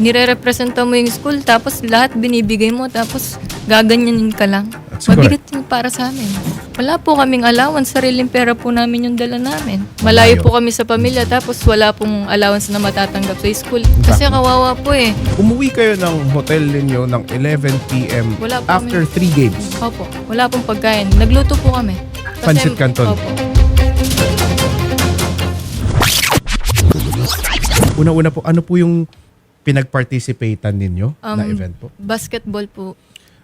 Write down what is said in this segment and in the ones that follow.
nire-representa mo yung school, tapos lahat binibigay mo, tapos gaganyanin ka lang. That's. Mabigat yun para sa amin. Wala po kaming allowance, sariling pera po namin yung dala namin. Malayo po kami sa pamilya, tapos wala pong allowance na matatanggap sa school. Kasi kawawa po eh. Umuwi kayo ng hotel ninyo ng 11 p.m. Wala po after kami. 3 games. Opo, wala pong pagkain. Nagluto po kami. Pancit Canton. Opo. Una-una po, ano po yung pinag-participatean ninyo na Um, event po? Basketball po.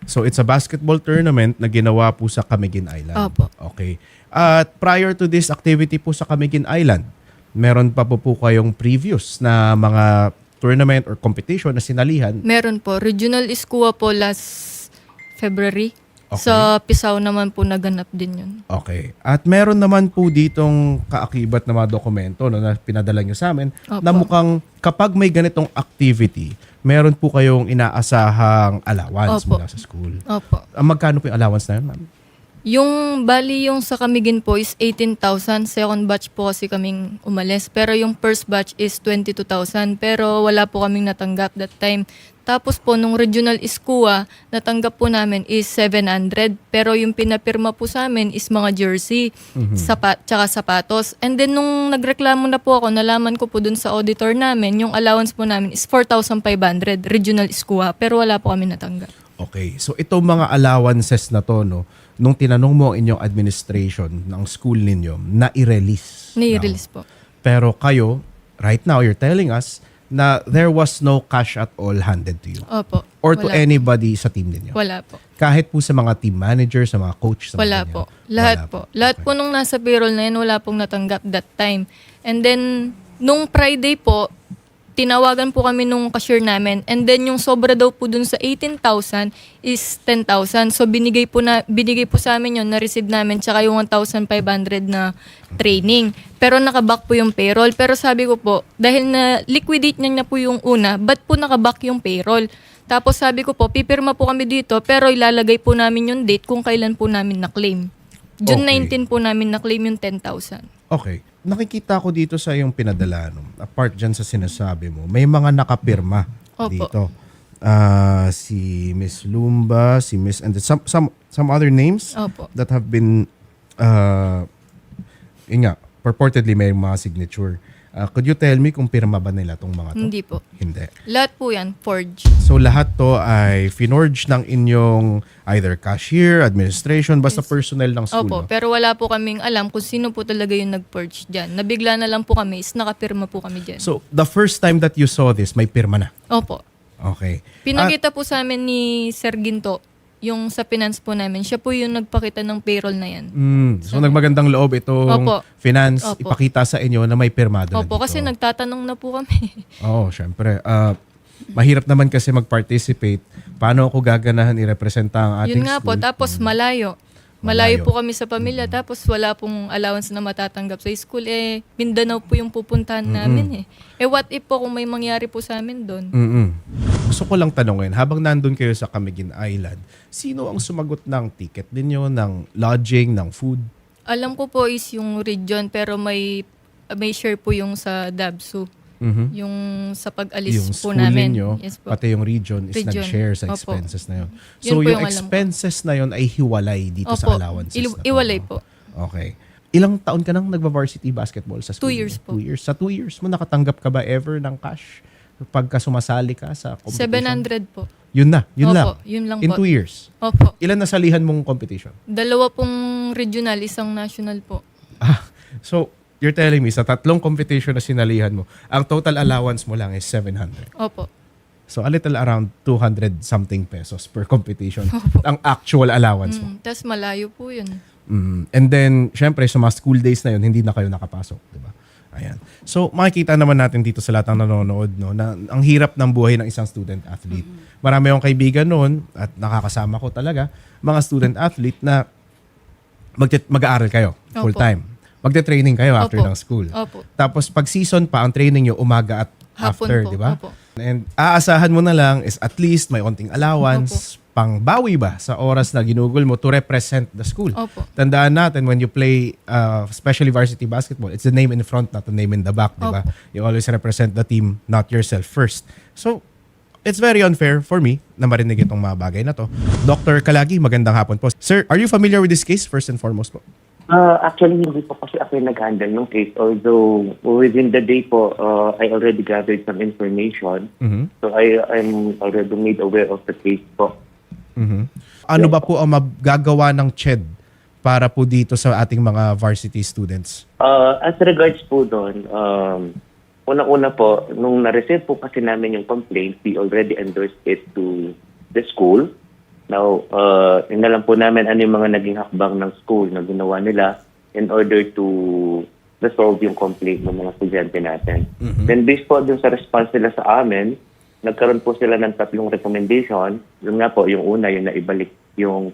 So it's a basketball tournament na ginawa po sa Camiguin Island. Opo. Okay. At prior to this activity po sa Camiguin Island, meron pa po po kayong previous na mga tournament or competition na sinalihan. Meron po. Regional Iskua po last February. Okay. Sa Pisaw naman po naganap din yun. Okay. At meron naman po ditong kaakibat na mga dokumento no, na pinadala nyo sa amin Opo. na mukhang kapag may ganitong activity, meron po kayong inaasahang allowance Opo. mula sa school. Opo. Ang magkano po yung allowance na yun, ma'am? Yung bali yung sa Camiguin po is 18,000. Second batch po kasi kaming umalis. Pero yung first batch is 22,000. Pero wala po kaming natanggap that time. Tapos po nung regional iskua, natanggap po namin is 700. Pero yung pinapirma po sa amin is mga jersey, sapat, tsaka sapatos. And then nung nagreklamo na po ako, nalaman ko po dun sa auditor namin, yung allowance po namin is 4,500 regional iskua. Pero wala po kami natanggap. Okay. So itong mga allowances na to, no, nung tinanong mo ang inyong administration ng school ninyo, na i-release. Nai-release po. Pero kayo, right now, you're telling us na there was no cash at all handed to you. Opo. Or to Wala. anybody sa team ninyo. Wala po. Kahit po sa mga team manager, sa mga coach, sa mga Wala ganyan. po. Lahat Wala po. Lahat po nung nasa payroll na yun, wala pong natanggap that time. And then, nung Friday po, tinawagan po kami nung cashier namin. And then, yung sobra daw po dun sa 18,000 is 10,000. So, binigay po, na, binigay po sa amin yun, na-receive namin, tsaka yung 1,500 na training. Pero nakaback po yung payroll. Pero sabi ko po, dahil na liquidate niya na po yung una, ba't po nakaback yung payroll? Tapos sabi ko po, pipirma po kami dito, pero ilalagay po namin yung date kung kailan po namin na-claim. June Okay. 19 po namin na-claim yung 10,000. Okay. Nakikita ko dito sa yung pinadala, no, apart dyan sa sinasabi mo, may mga nakapirma Opo. dito. Ah, si Miss Lumba, si Miss, and some, some, some other names Opo. that have been, uh, yun nga, purportedly may mga signature. Ah, could you tell me kung pirma ba nila tong mga to? Hindi po. Hindi. Lahat po yan, forge. So lahat to ay finorge ng inyong either cashier, administration, basta personnel ng school. Opo, no? pero wala po kaming alam kung sino po talaga yung nag-purge dyan. Nabigla na lang po kami, is nakapirma po kami dyan. So the first time that you saw this, may pirma na. Opo. Okay. Pinakita po sa amin ni Sir Ginto, yung sa finance po namin, siya po yung nagpakita ng payroll na yan. Mm, so nagmagandang loob itong Opo. finance Opo. ipakita sa inyo na may pirmado na Opo, dito. kasi nagtatanong na po kami. Oo, syempre. Ah, mahirap naman kasi mag-participate. Paano ako gaganahan i-representa ang ating Yun nga po, school? tapos malayo. Malayo. Malayo po kami sa pamilya, tapos wala pong allowance na matatanggap sa school. Eh, Mindanao po yung pupuntahan namin eh. Eh, what if po kung may mangyari po sa amin doon? Mm-mm. Gusto ko lang tanongin, habang nandun kayo sa Camiguin Island, sino ang sumagot ng ticket ninyo, ng lodging, ng food? Alam ko po is yung region, pero may may share po yung sa Dabsu. Mhm. Yung sa pag-alis yung po namin. ninyo, Yes po. pati yung region is Region. nag-share sa Opo. expenses na yun. Yun So po yung yung expenses na yun ay hiwalay dito sa Opo. allowances Il- iwalay no? po. Okay. Ilang taon ka nang nagba-varsity basketball sa school? Two years po. Two years. Sa two years mo, nakatanggap ka ba ever ng cash pagka sumasali ka sa competition? 700 po. Yun na. Yun Opo, lang. yun lang In po. two years. Opo. Ilan nasalihan mong competition? Dalawa pong regional, isang national po. Ah, so, you're telling me, sa tatlong competition na sinalihan mo, ang total allowance mo lang is 700. Opo. So, a little around 200 something pesos per competition. ang actual allowance mo. Mm, Tapos malayo po yun. Mm. And then, syempre, sa mga school days na yun, hindi na kayo nakapasok. Di ba? Ayan. So, makikita naman natin dito sa lahat ng nanonood, no, na ang hirap ng buhay ng isang student athlete. Marami akong kaibigan noon, at nakakasama ko talaga, mga student athlete na mag-aaral kayo Opo. full time. Magte-training kayo after Opo. ng school. Opo. Tapos pag season pa, ang training nyo umaga at Hapon after, di ba? Opo. And aasahan mo na lang is at least may onting allowance, pang bawi ba sa oras na ginugol mo to represent the school. Opo. Tandaan natin when you play uh, especially varsity basketball, it's the name in front, not the name in the back, di ba? Opo. You always represent the team, not yourself first. So, it's very unfair for me na marinig itong mga bagay na to. Dr. Kalagi, magandang hapon po. Sir, are you familiar with this case first and foremost po? Uh, actually, hindi po kasi ako yung nag-handle ng case. Although, within the day po, uh, I already gathered some information. Mhm. So, I, I'm already made aware of the case po. Mhm. Ano ba po ang magagawa ng CHED para po dito sa ating mga varsity students? Uh, as regards po doon, um, unang-una po, nung na-receive po kasi namin yung complaint, we already endorsed it to the school. Now, uh, lang po namin ano yung mga naging hakbang ng school na ginawa nila in order to resolve yung complaint ng mga estudyante natin. Then based po dun sa response nila sa amin, nagkaroon po sila ng tatlong recommendation. Yun nga po, yung una, yung naibalik yung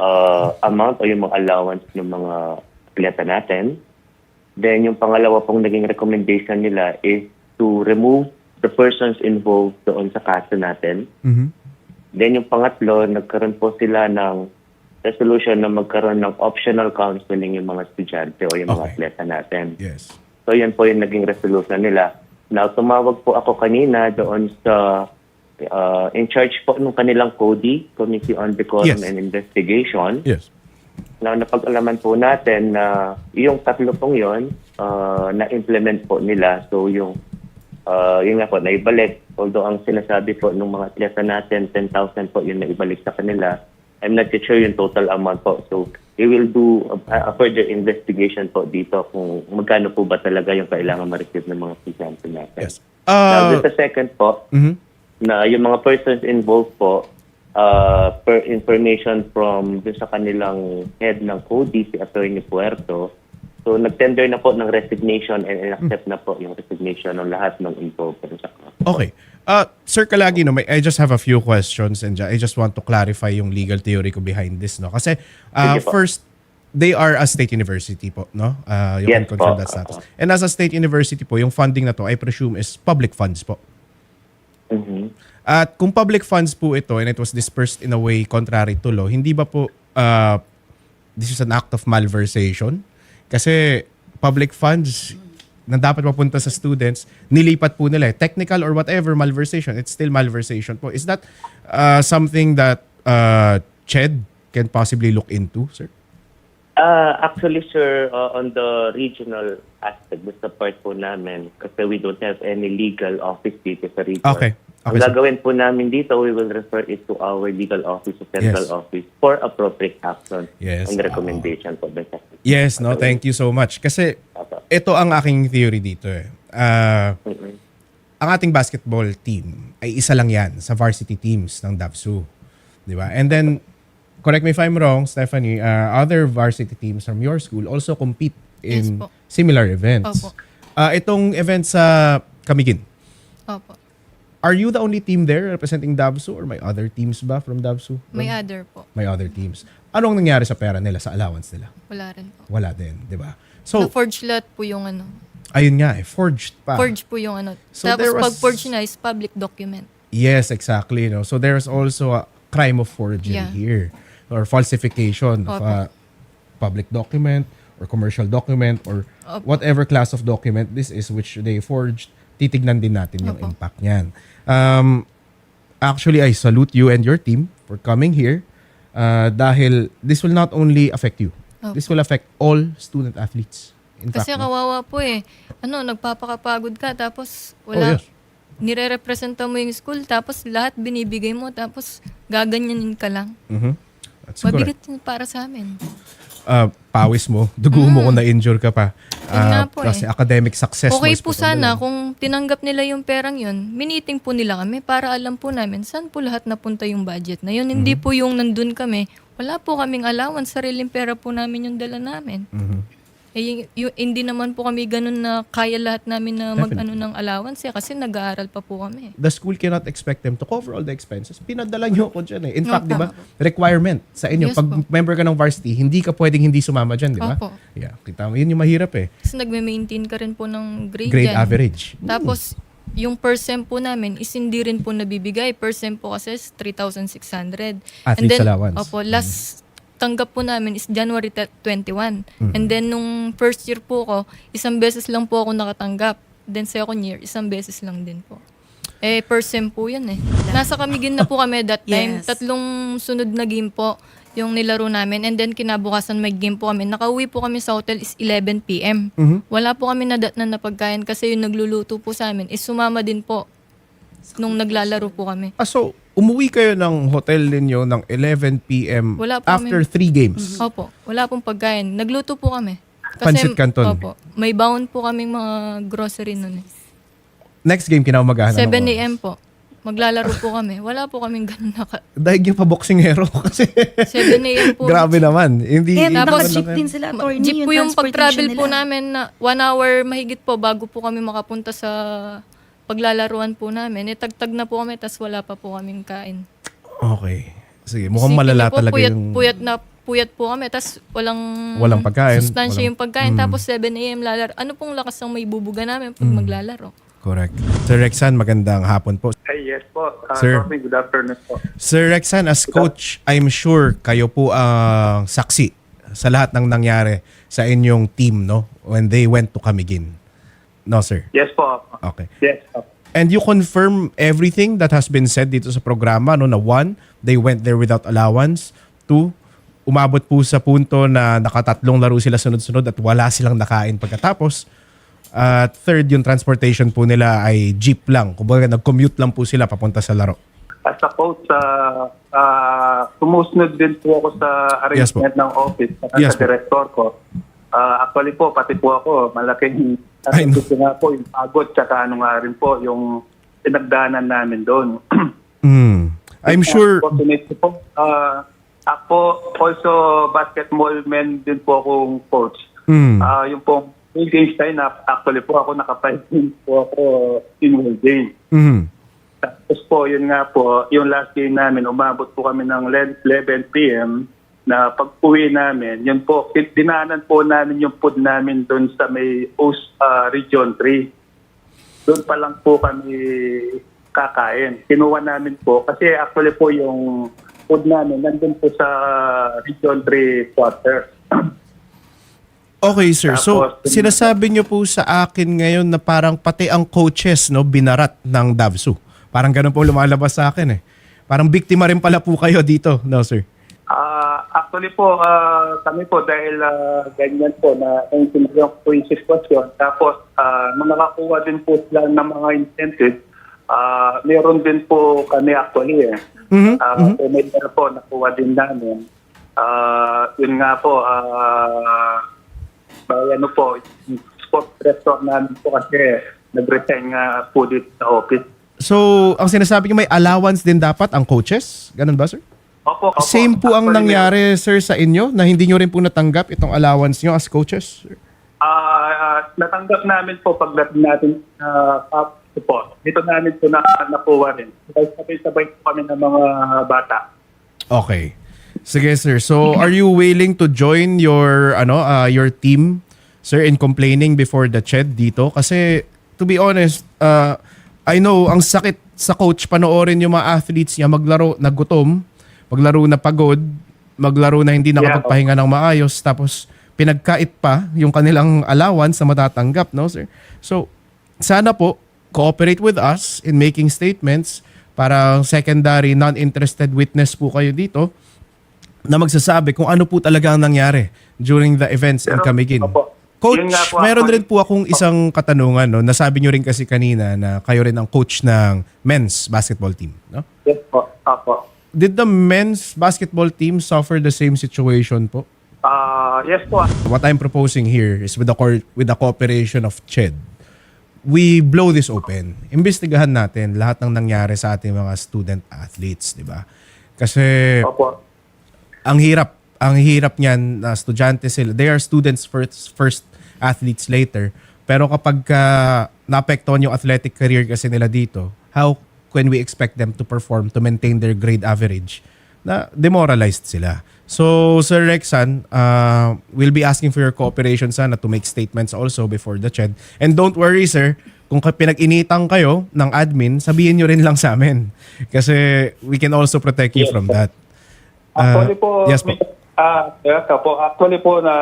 uh, amount o yung mga allowance ng mga atleta natin. Then yung pangalawa pong naging recommendation nila is to remove the persons involved doon sa kaso natin. Mhm. Then yung pangatlo, nagkaroon po sila ng resolution na magkaroon ng optional counseling yung mga estudyante o yung mga Okay. atleta natin. Yes. So yan po yung naging resolution nila. Now tumawag po ako kanina doon sa uh, in charge po ng kanilang CODI, Committee on Decorum Yes. and Investigation. Yes. Now napag-alaman po natin na yung tatlo pong yon uh, na-implement po nila. So yung uh, yung nga po, naibalik. Although ang sinasabi po ng mga atleta natin, 10,000 po yung naibalik sa kanila. I'm not sure yung total amount po. So we will do a, a further investigation po dito kung magkano po ba talaga yung kailangan ma-receive ng mga estudyante natin. Yes. Now, Uh, dun sa second po, mhm. na yung mga persons involved po, uh, per information from sa kanilang head ng CODI, si Attorney Puerto, so nag-tender na po ng resignation and accept na po yung resignation ng lahat ng involved. Okay. Uh, Sir Kalagi, no, may, I just have a few questions and I just want to clarify yung legal theory ko behind this. No? Kasi uh, Sige po. first, they are a state university po. No? Uh, you Yes confirm that status. And as a state university po, yung funding na to, I presume is public funds po. Mhm. At kung public funds po ito and it was dispersed in a way contrary to law, hindi ba po uh, this is an act of malversation? Kasi public funds na dapat mapunta sa students, nilipat po nila. eh. Technical or whatever malversation, it's still malversation po. Is that uh, something that uh, CHED can possibly look into, sir? Uh, actually, sir, uh, on the regional aspect, basta part po namin, kasi we don't have any legal office dito sa region. Okay. Okay, Ang sir. gagawin po namin dito, we will refer it to our legal office, to central Yes. office, for appropriate action Yes. and recommendation po. dun sa- Yes, no, thank you so much. Kasi Apo. ito ang aking theory dito eh. Uh, Mhm. ang ating basketball team ay isa lang yan sa varsity teams ng DAVSU. Di ba? And then, correct me if I'm wrong, Stephanie, uh, other varsity teams from your school also compete Yes in po. similar events. Opo. Uh, itong event sa Camiguin, Opo. Are you the only team there representing DAVSU or may other teams ba from DAVSU? May other po. May other teams. Anong nangyari sa pera nila, sa allowance nila? Wala rin po. Wala din, di ba? So, Na-forge lahat po yung ano. ayun nga eh, forged pa. Forge po yung ano. So Tapos there was- pag forge na is public document. Yes, exactly. No? So there's also a crime of forgery Yeah. here or falsification of a public document or commercial document or Opo. whatever class of document this is which they forged. Titignan din natin yung Opo. impact niyan. Um, actually, I salute you and your team for coming here uh, dahil this will not only affect you. Opo. This will affect all student athletes. In Kasi fact, no? kawawa po eh. Ano, nagpapakapagod ka tapos Oh, wala. yes. Nire-representa mo yung school tapos lahat binibigay mo tapos gaganyanin ka lang. Mhm. That's correct. Mabigat yun para sa amin. Uh, pawis mo, dugo mo kung na-injure ka pa. Mm. Yun nga Uh, po kasi eh. academic success mo Okay is po the sana kung tinanggap nila yung perang yun, miniting po nila kami para alam po namin saan po lahat napunta yung budget na yun. Hindi Mm-hmm. po yung nandun kami, wala po kaming allowance, sariling pera po namin yung dala namin. Mhm. Eh, yung, yung- hindi naman po kami ganun na kaya lahat namin na mag-ano ng allowance eh, kasi nag-aaral pa po kami. The school cannot expect them to cover all the expenses. Pinadala nyo ako dyan eh. In fact, di ba, requirement sa inyo. Yes Pag po. member ka ng varsity, hindi ka pwedeng hindi sumama dyan, di ba? Opo. Yeah, kita mo. Yun yung mahirap eh. Kasi nagme-maintain ka rin po ng grade, Grade yan. average. Tapos, yung per sem po namin is hindi rin po nabibigay. Per sem po kasi is 3,600. Athlete's allowance. Opo, last tanggap po namin is January te- 21. Mm-hmm. And then, nung first year po ko, isang beses lang po ako nakatanggap. Then, second year, isang beses lang din po. Eh, per sem po yan eh. Nasa Camiguin na po kami that time. Yes. Tatlong sunod na game po yung nilaro namin. And then kinabukasan may game po kami. Nakauwi po kami sa hotel is 11 p.m. Wala po kami nadatnan na pagkain kasi yung nagluluto po sa amin is sumama din po nung naglalaro po kami. Ah, so, umuwi kayo ng hotel ninyo ng 11 p.m. Wala po after kami- three games. Opo, wala pong pagkain. Nagluto po kami. Pancit Canton. Opo, may bound po kaming mga grocery nun eh. Next game, kinaumagahan. 7 anong oras? a.m. po. Maglalaro po kami. Wala po kaming ganun naka... Dahil yung pa-boxingero kasi 7 a.m. po. grabe naman. Hindi, Eh, hindi naman naka-jeep lang- din sila, attorney. Jeep po yung transportation pag-travel po nila. namin na one hour mahigit po bago po kami makapunta sa paglalaruan po namin. Eh, tagtag na po kami tas wala pa po kaming kain. Okay. Sige, mukhang Isipin malala niyo po, talaga puyat, yung... Puyat na puyat po kami tas walang Walang pagkain, sustansya walang- yung pagkain Mm. tapos 7 a.m. lalaro. Ano pong lakas ang may bubuga namin pag Mm. maglalaro? Correct. Sir Rexan, magandang hapon po. Ay, yes po. Uh, Sir. Sorry, good afternoon po. Sir Rexan, as coach, I'm sure kayo po ang saksi sa lahat ng nangyari sa inyong team, no? When they went to Camiguin. No, sir? Yes po. Okay. Yes po. And you confirm everything that has been said dito sa programa, no? Na one, they went there without allowance. Two, umabot po sa punto na nakatatlong laro sila sunod-sunod at wala silang nakain pagkatapos. At third, yung transportation po nila ay jeep lang. Kumbaga, nag-commute lang po sila papunta sa laro. As a coach, uh, uh, sumusunod din po ako sa Yes po. arrangement ng office at Yes sa po. director ko. Uh, actually po, pati po ako, malaking I know. gusto nga po yung pagod tsaka ano nga rin po yung pinagdaanan namin doon. Mm. I'm sure po. Uh, ako also basketball man din po akong coach. Mm. Ah, yung pong Will Games tayo na actually po ako games po ako in Will Games. Mm. Tapos po, yun nga po, yung last game namin, umabot po kami ng 11 p.m. na pag-uwi namin, yun po, dinanan po namin yung food namin doon sa may OS ah, Region 3. Doon pa lang po kami kakain. Kinuha namin po, kasi actually po yung food namin nandun po sa Region 3 quarter. Okay, sir. So, sinasabi niyo po sa akin ngayon na parang pati ang coaches no binarat ng Davsu. Parang ganun po lumalabas sa akin eh. Parang biktima rin pala po kayo dito, no, sir? Ah, actually po, ah, kami po dahil ah, ganyan po na naintindihan po yung sitwasyon. Tapos, uh, nakakuha din po sila ng mga incentive. Ah, meron din po kami actually eh. Mhm, Ah, so may meron po nakuha din namin. Ah, yun nga po, ah, may ano po, yung sport restaurant namin po kasi nag-resign nga po dito sa office. So, ang sinasabi niyo may allowance din dapat ang coaches? Ganun ba, sir? Opo, opo. Same po ang Actually, nangyari, sir, sa inyo na hindi niyo rin po natanggap itong allowance niyo as coaches? sir? Ah, ah, natanggap namin po pagdating natin sa uh, po. Dito namin po na nakuha rin. Sabay-sabay po kami ng mga bata. Okay. Sige, sir. So, are you willing to join your ano, uh, your team, sir, in complaining before the CHED dito? Kasi to be honest, uh, I know ang sakit sa coach panoorin yung mga athletes niya maglaro nagutom, maglaro na pagod, maglaro na hindi nakapagpahinga ng maayos tapos pinagkait pa yung kanilang allowance na matatanggap, no, sir? So, sana po cooperate with us in making statements para secondary non-interested witness po kayo dito na magsasabi kung ano po talaga ang nangyari during the events in Camiguin. Coach, meron rin po akong isang katanungan. No? Nasabi nyo rin kasi kanina na kayo rin ang coach ng men's basketball team. No? Yes po. Opo. Did the men's basketball team suffer the same situation po? Ah, yes po. What I'm proposing here is with the, with the cooperation of CHED, we blow this open. Imbestigahan natin lahat ng nangyari sa ating mga student athletes, di ba? Kasi Opo. ang hirap, ang hirap niyan na estudyante sila. They are students first, first athletes later. Pero kapag ka naapektuhan yung athletic career kasi nila dito, how can we expect them to perform to maintain their grade average? Na demoralized sila. So, Sir Rexan, uh, we'll be asking for your cooperation sana to make statements also before the CHED. And don't worry, sir, kung pinag-initang kayo ng admin, sabihin nyo rin lang sa amin. Kasi we can also protect you Yes, from sir. that. Actually po, yes po. Ah, ito po. Actually po na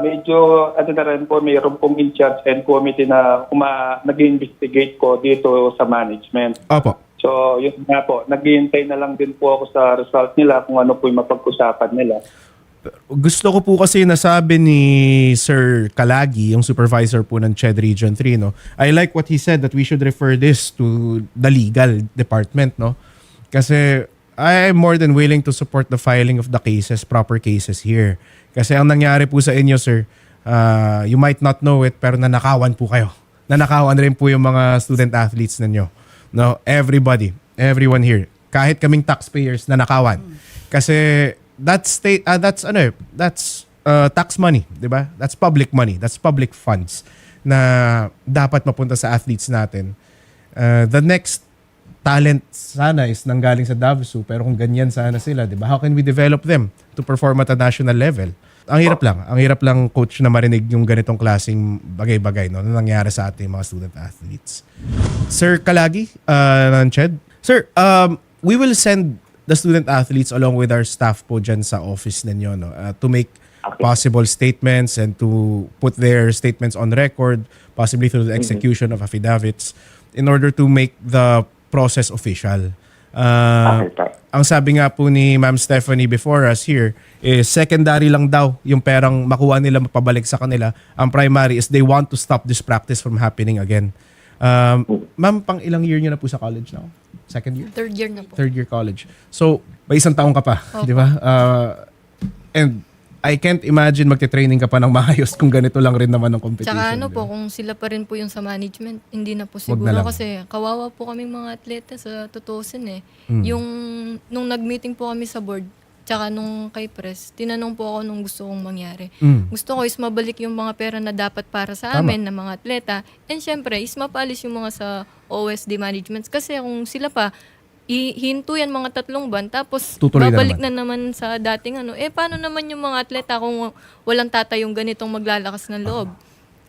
medyo ano na rin po mayroon pong in charge and committee na uma, nag-investigate po dito sa management. Opo. So, yun nga po. Naghihintay na lang din po ako sa result nila kung ano po yung mapag-usapan nila. Gusto ko po kasi nasabi ni Sir Kalagi, yung supervisor po ng CHED Region 3, no? I like what he said that we should refer this to the legal department, no? Kasi I am more than willing to support the filing of the cases, proper cases here. Kasi ang nangyari po sa inyo, sir, uh, you might not know it, pero nanakawan po kayo. Nanakawan rin po yung mga student athletes ninyo. No, everybody, everyone here, kahit kaming taxpayers nanakawan. Kasi that's state uh, that's ano eh, that's uh, tax money, 'di ba? That's public money, that's public funds na dapat mapunta sa athletes natin. Uh, the next talent sana is nanggaling sa Davsu pero kung ganyan sana sila, 'di ba? How can we develop them to perform at a national level? Ang hirap lang, ang hirap lang coach na marinig yung ganitong klaseng bagay-bagay no, na nangyari sa ating mga student athletes. Sir Kalagi, uh, ng CHED. Sir, um, we will send the student athletes along with our staff po dyan sa office ninyo no, uh, to make Okay. possible statements and to put their statements on record, possibly through the execution of affidavits, in order to make the process official. Uh, Okay, sir. ang sabi nga po ni Ma'am Stephanie before us here, is secondary lang daw yung perang makuha nila mapabalik sa kanila. Ang primary is they want to stop this practice from happening again. Um, Ma'am, pang ilang year nyo na po sa college now? Second year? Third year na po. Third year college. So, may isang taong ka pa, Opo. di ba? Uh, and I can't imagine magte-training ka pa ng maayos kung ganito lang rin naman ang competition. Tsaka ano po, kung sila pa rin po yung sa management, hindi na po siguro. na lang. Kasi kawawa po kaming mga atleta sa tutusin eh. Mm. Yung, nung nag-meeting po kami sa board, tsaka nung kay press, tinanong po ako nung gusto kong mangyari. Mm. Gusto ko is mabalik yung mga pera na dapat para sa Tama. amin, ng mga atleta. And syempre, is mapalis yung mga sa OSD management. Kasi kung sila pa, ihinto yan mga tatlong buwan, tapos Tutuloy na babalik na naman. sa dating ano. Eh, paano naman yung mga atleta kung walang tatay yung ganitong maglalakas ng loob?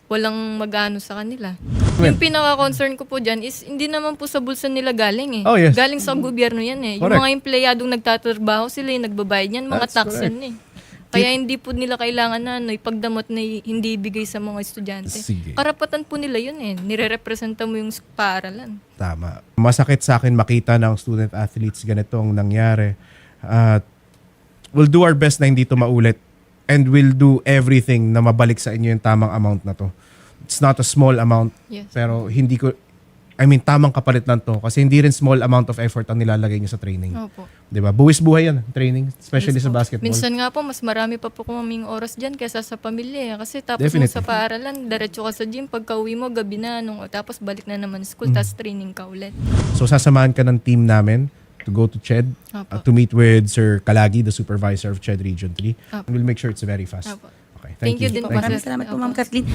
Walang magano sa kanila. Yung pinaka-concern ko po dyan is hindi naman po sa bulsa nila galing eh. Oh, yes. Galing sa gobyerno yan eh. Yung Correct. mga empleyadong nagtatrabaho sila yung nagbabayad yan, mga That's tax correct. yan eh. Kaya hindi po nila kailangan na ano, ipagdamot na hindi ibigay sa mga estudyante. Sige. Karapatan po nila yun eh. Nire-representa mo yung paaralan. Tama. Masakit sa akin makita ng student athletes ganitong nangyari. At we'll do our best na hindi to maulit and we'll do everything na mabalik sa inyo yung tamang amount na to. It's not a small amount, Yes. pero hindi ko, I mean, tamang kapalit lang to. Kasi hindi rin small amount of effort ang nilalagay nyo sa training. Opo. Di ba? Buwis buhay yan, training, especially Yes sa basketball. Minsan nga po, mas marami pa po kaming oras dyan kaysa sa pamilya. eh. Kasi tapos mo sa paaralan, diretso ka sa gym, pagka uwi mo, gabi na, nung, tapos balik na naman school, Mm. tapos training ka ulit. So sasamahan ka ng team namin to go to CHED Apo. uh, to meet with Sir Kalagi, the supervisor of CHED Region 3. Apo. And we'll make sure it's very fast. Apo. Okay, Thank you din po, Thank. Maraming salamat po, Opo. Ma'am Kathleen.